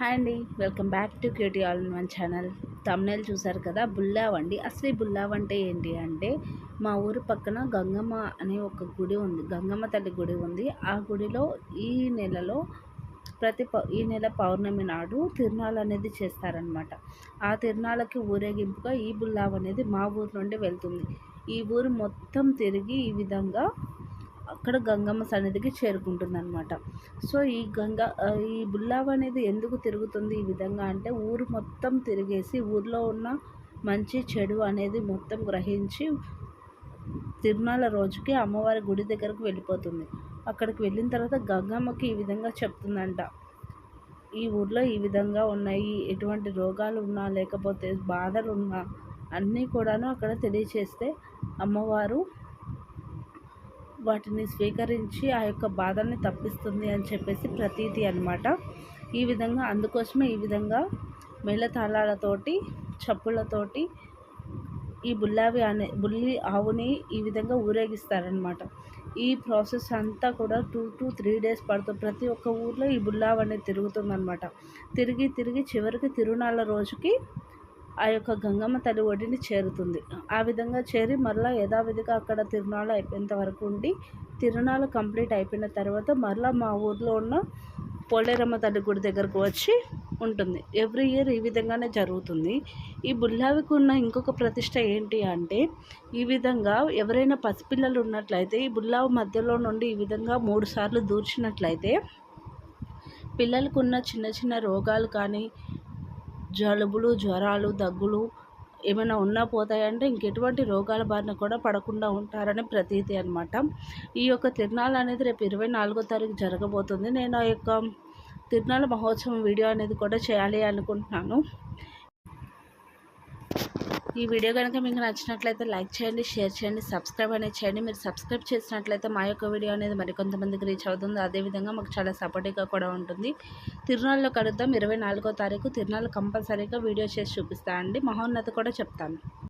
Hi అండి. Welcome back to cutie all in one channel. Thumbnail చూసారు కదా బుల్లావ్ అండి అసలు ఈ బుల్లావ్ అంటే ఏంటి అంటే మా ఊరు పక్కన గంగమ్మ అనే ఒక గుడి ఉంది. గంగమ్మ తల్లి గుడి ఉంది. ఆ గుడిలో ఈ నెలలో ప్రతి ప ఈ నెల పౌర్ణమి నాడు తిరునాళ్ళు అనేది చేస్తారనమాట ఆ తిరునాళ్ళకి ఊరేగింపుగా ఈ బుల్లావ్ అనేది మా ఊరు నుండి వెళ్తుంది. ఈ ఊరు మొత్తం తిరిగి ఈ విధంగా అక్కడ గంగమ్మ సన్నిధికి చేరుకుంటుంది అనమాట సో ఈ గంగా ఈ బుల్లావ్ అనేది ఎందుకు తిరుగుతుంది ఈ విధంగా అంటే ఊరు మొత్తం తిరిగేసి ఊర్లో ఉన్న మంచి చెడు అనేది మొత్తం గ్రహించి తిరునాళ్ళ రోజుకి అమ్మవారి గుడి దగ్గరకు వెళ్ళిపోతుంది. అక్కడికి వెళ్ళిన తర్వాత గంగమ్మకి ఈ విధంగా చెప్తుందంట. ఈ ఊర్లో ఈ విధంగా ఉన్నాయి ఎటువంటి రోగాలు ఉన్నా లేకపోతే బాధలు ఉన్నా అన్నీ కూడాను అక్కడ తెలియచేస్తే అమ్మవారు వాటిని స్వీకరించి ఆ యొక్క బాధల్ని తప్పిస్తుంది అని చెప్పేసి ప్రతీతి అనమాట ఈ విధంగా అందుకోసమే ఈ విధంగా మేళతాళాలతోటి చప్పులతోటి ఈ బుల్లావి అనే బుల్లి ఆవుని ఈ విధంగా ఊరేగిస్తారనమాట ఈ ప్రాసెస్ అంతా కూడా టూ టు త్రీ డేస్ పడుతుంది ప్రతి ఒక్క ఊర్లో ఈ బుల్లావ్ అనేది తిరుగుతుందనమాట తిరిగి తిరిగి చివరికి తిరునాళ్ళ రోజుకి ఆ యొక్క గంగమ్మ తల్లి ఒడిని చేరుతుంది. ఆ విధంగా చేరి మరలా యథావిధిగా అక్కడ తిరునాళ్ళు అయిపోయేంత వరకు ఉండి తిరునాళ్ళు కంప్లీట్ అయిపోయిన తర్వాత మరలా మా ఊర్లో ఉన్న పోలేరమ్మ తల్లి గుడి దగ్గరకు వచ్చి ఉంటుంది. ఎవ్రీ ఇయర్ ఈ విధంగానే జరుగుతుంది. ఈ బుల్లావికి ఉన్న ఇంకొక ప్రతిష్ట ఏంటి అంటే ఈ విధంగా ఎవరైనా పసిపిల్లలు ఉన్నట్లయితే ఈ బుల్లావు మధ్యలో నుండి ఈ విధంగా మూడు సార్లు దూర్చినట్లయితే పిల్లలకు ఉన్న చిన్న చిన్న రోగాలు కానీ జలుబులు జ్వరాలు దగ్గులు ఏమైనా ఉన్నా పోతాయంటే ఇంకెటువంటి రోగాల బారిన కూడా పడకుండా ఉంటారని ప్రతీతి అనమాట ఈ యొక్క తిరునాళ్ళు అనేది రేపు ఇరవై నాలుగో తారీఖు జరగబోతుంది. నేను ఆ యొక్క తిరునాళ్ళ మహోత్సవం వీడియో అనేది కూడా చేయాలి అనుకుంటున్నాను. ఈ వీడియో కనుక మీకు నచ్చినట్లయితే లైక్ చేయండి షేర్ చేయండి సబ్స్క్రైబ్ అనేది చేయండి. మీరు సబ్స్క్రైబ్ చేసినట్లయితే మా యొక్క వీడియో అనేది మరికొంతమందికి రీచ్ అవుతుంది. అదేవిధంగా మాకు చాలా సపోర్టివ్గా కూడా ఉంటుంది. తిరునాళ్ళలో కలుద్దాం. ఇరవై నాలుగో తారీఖు తిరునాళ్ళు కంపల్సరీగా వీడియో చేసి చూపిస్తాను అండి. మహోన్నత కూడా చెప్తాను.